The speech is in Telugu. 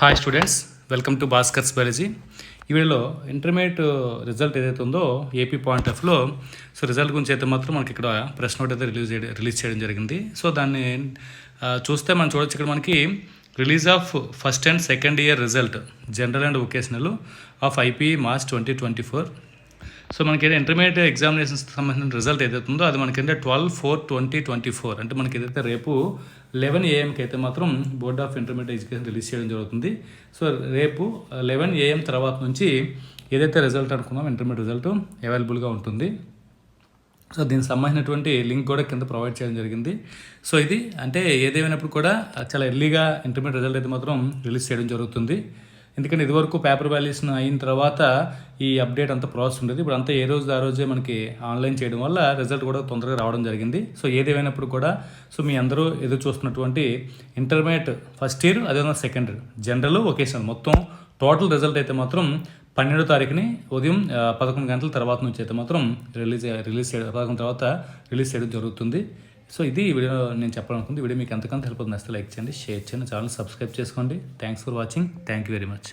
Hi students welcome to Bhaskar's biology ఈ వీడియోలో ఇంటర్మీడియట్ రిజల్ట్ ఏదైతే ఉందో ఏపీ పాయింట్ ఆఫ్లో సో రిజల్ట్ గురించి అయితే మాత్రం మనకి ఇక్కడ ప్రెస్ నోట్ అయితే రిలీజ్ చేయడం రిలీజ్ చేయడం జరిగింది. సో దాన్ని చూస్తే మనం చూడొచ్చు ఇక్కడ మనకి release of first and second year result general and vocational of IP March twenty twenty four so మనకి ఏదైతే ఇంటర్మీడియట్ ఎగ్జామినేషన్స్ సంబంధించిన రిజల్ట్ ఏదైతే ఉందో అది మనకి ఏంటంటే twelve four twenty twenty four అంటే మనకి ఏదైతే రేపు లెవెన్ ఏఎంకి అయితే మాత్రం board of intermediate education release చేయడం జరుగుతుంది. సో రేపు లెవెన్ ఏఎం తర్వాత నుంచి ఏదైతే రిజల్ట్ అనుకున్నాం ఇంటర్మీడియట్ రిజల్ట్ అవైలబుల్గా ఉంటుంది. సో దీనికి సంబంధించినటువంటి లింక్ కూడా కింద ప్రొవైడ్ చేయడం జరిగింది. సో ఇది అంటే ఏదేమైనప్పుడు కూడా చాలా ఎర్లీగా ఇంటర్మీడియట్ రిజల్ట్ అయితే మాత్రం రిలీజ్ చేయడం జరుగుతుంది. ఎందుకంటే ఇదివరకు పేపర్ వాల్యుయేషన్ అయిన తర్వాత ఈ అప్డేట్ అంతా ప్రాసెస్ ఉండేది. ఇప్పుడు అంతా ఏ రోజు ఆ రోజే మనకి ఆన్లైన్ చేయడం వల్ల రిజల్ట్ కూడా తొందరగా రావడం జరిగింది. సో ఏదేమైనప్పుడు కూడా సో మీ అందరూ ఎదురు చూస్తున్నటువంటి ఇంటర్మీడియట్ ఫస్ట్ ఇయర్ అదేవిధంగా సెకండ్ ఇయర్. జనరల్ ఒకేషన్ మొత్తం టోటల్ రిజల్ట్ అయితే మాత్రం పన్నెండో తారీఖుని ఉదయం పదకొండు గంటల తర్వాత నుంచి అయితే మాత్రం రిలీజ్ రిలీజ్ చేయడం పదకొండు తర్వాత రిలీజ్ చేయడం జరుగుతుంది. సో ఇది ఈ వీడియో నేను చెప్పాలనుకుంది. వీడియో మీకు ఎంతకంత హెల్ప్ అవుతుంది నచ్చితే లైక్ చేయండి షేర్ చేయండి ఛానల్ సబ్స్క్రైబ్ చేసుకోండి. Thanks for watching thank you very much